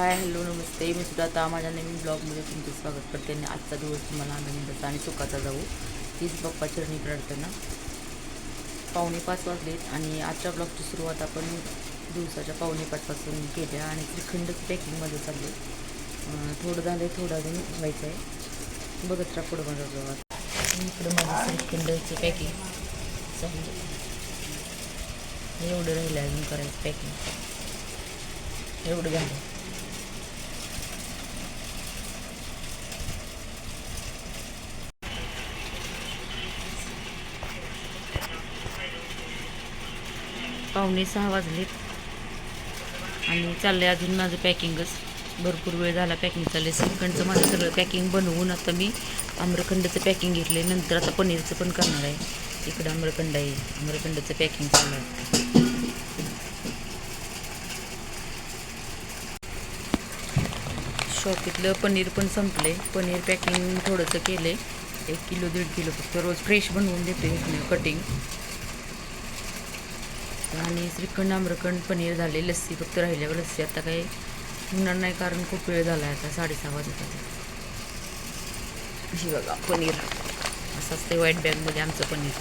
Hi hello नमस्ते मी सुद्धा आता माझ्या नवीन ब्लॉगमध्ये तुमचं स्वागत करते आणि आजचा दिवस तुम्हाला आनंदाचा आणि सुखाचा जाऊ तीच बाप्पा चरणी प्रार्थना पावणे पाच वाजलेत आणि आजच्या ब्लॉगची सुरुवात आपण दिवसाच्या पावणे पाचपासून केल्या आणि श्रीखंड पॅकिंगमध्ये चालले थोडं झालं आहे थोडं अजून व्हायचं आहे. बघत राहा पुढं माझा जवळ इकडं माझं श्रीखंडचं पॅकिंग चाललं एवढं राहिलं अजून करायचं पॅकिंग एवढं झालं पावणे सहा वाजलेत. आणि चाललं आहे अजून माझं पॅकिंगच. भरपूर वेळ झाला पॅकिंग चाललंय. श्रीखंडचं माझं सगळं पॅकिंग बनवून आता मी आम्रखंडचं पॅकिंग घेतलं नंतर आता पनीरचं पण करणार आहे. इकडं आम्रखंड आहे. आम्रखंडचं पॅकिंग चाललं आहे शॉपीतलं पनीर पण संपले पनीर पॅकिंग थोडंसं केलं आहे एक किलो दीड किलो फक्त रोज फ्रेश बनवून देते कटिंग कटिंग आणि श्रीखंड आम्रखंड पनीर झाले लस्सी फक्त राहिल्यावर लस्सी. आता काही होणार नाही कारण खूप वेळ झाला आहे आता साडेसहा वाजत आता अशी बघा पनीर. असं असते व्हाईट बॅगमध्ये आमचं पनीर.